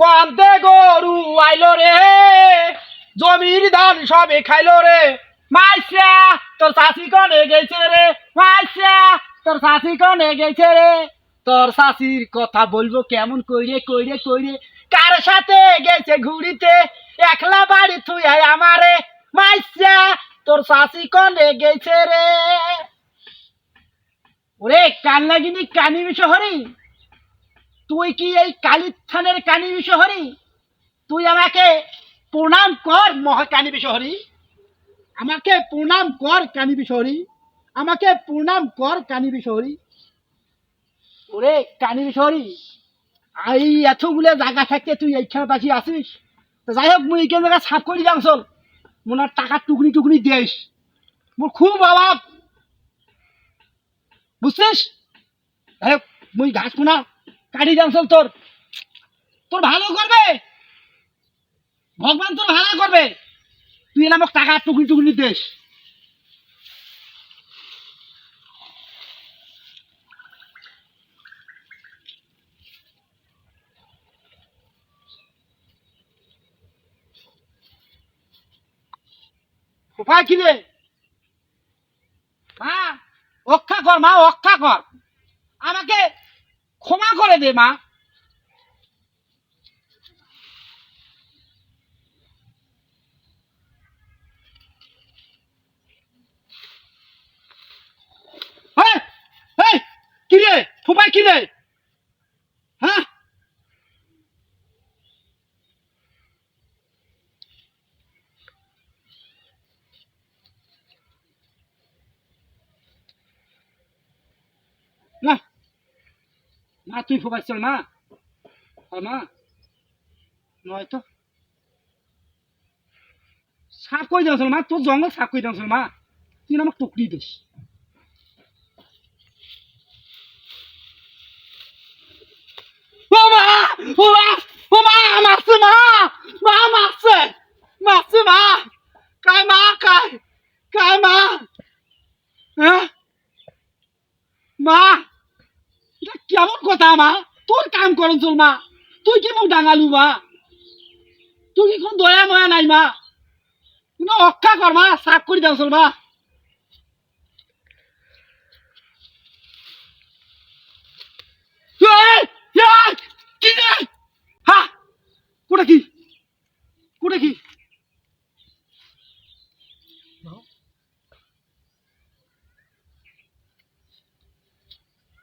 কন্দে গরু আইলো রে। জমির ধান সবে খাইলো রে। মাইসা, তোর চাষি কনে গেছে রে। মাইসা, তোর চাষি কনে গেছে রে। তোর চাষির কথা বলব কেমন কইরে কইরে কইরে। কার সাথে গেছে ঘুরিতে একলা বাড়ি থুই আমারে। মাইসা, তোর চাষি কনে গেছে রে। ওরে, কান লাগিনি কানি শহরে তুই কি এই কালির থানের কানি শহরে তুই আমাকে প্রণাম কর মহাকানী বিশহরী। আমাকে প্রণাম কর, কানী বিশহরী। আমাকে প্রণাম কর, কানী বিশহরী। ওরে কানী বিশহরী এই এতগুলো জায়গা থাকতে তুই এইখানে বাকি আসিস তো যাই হোক, মুই এইখান জায়গা সাফ করে চল। মোনার টাকা টুকনি টুকনি দিস মোর খুব অভাব। বুঝছিস? যাই হোক, মুই ঘাস কোনা কাটি চল তোর। তোর ভালো করবে। ভগবান তোর ভালো করবে। তুই এলাম টাকা টুকরি টুকরি দেশ কোথায় কি রে? মা, অক্ষা কর, মা, অক্ষা কর। আমাকে ক্ষমা করে দে মা এই, এই, কি রে ফুপাই কি রে হ্যাঁ না না, তুই ফুপাই চল, মা। মা। নয়তো। সাপ কই দিয়েছিল মা? তোর জঙ্গল সাপ কই দিয়েছিল মা? তুই আমাকে টুকরি দিস। মা! ও মা! ও, মা! মারছে, মা! মা, মারছে! মারছে, মা! কাই মা কাই কাই মা! হ্যাঁ মা এটা কেমন কথা মা, তোর কাম করন চল মা। তুই কি মোক ডাঙালু মা? তুই কি কোন দয়া ময়া নাই মা। কিন্তু অক্ষা কর মা সাফ করে দাও চল মা।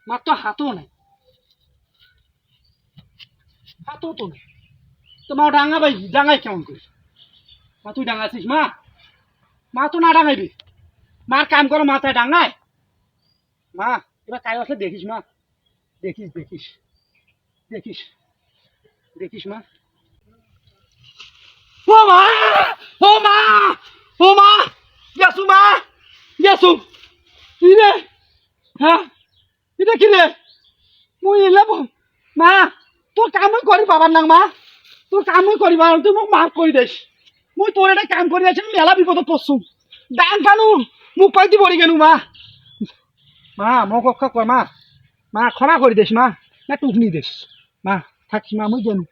মাত্র হাতও নাই। হাতও তো নেই তো মা ডাঙা ভাই, ডাঙাই কেমন করিস মা, তুই ডাঙাছিস মা? মা তো না ডাঙাইবি। মার কাম করো মাথায় ডাঙায়। মা, এবার কাজ আসলে দেখিস, মা। দেখিস দেখিস। দেখিস। দেখিস, মা। ও মা! ও মা! ও মা! গেছু মা! গেছু কি হ্যাঁ? এটা কি রে? মুই এলে মা! তোর কামই করি পাবার না মা। তোর কামই করি পাবার তুই মোক মাফ কৰি দেশ। মই তোর এটা কাম কৰি আছি মেলা বিপদত পড়ছু ডান কানু মোক পাইতে পড়ি কেন মা। মা মোক অক্ষা কর মা। মা, ক্ষমা কৰি দেশ, মা। না টুকনি দেশ। মা, থাকি, মা, মই জানো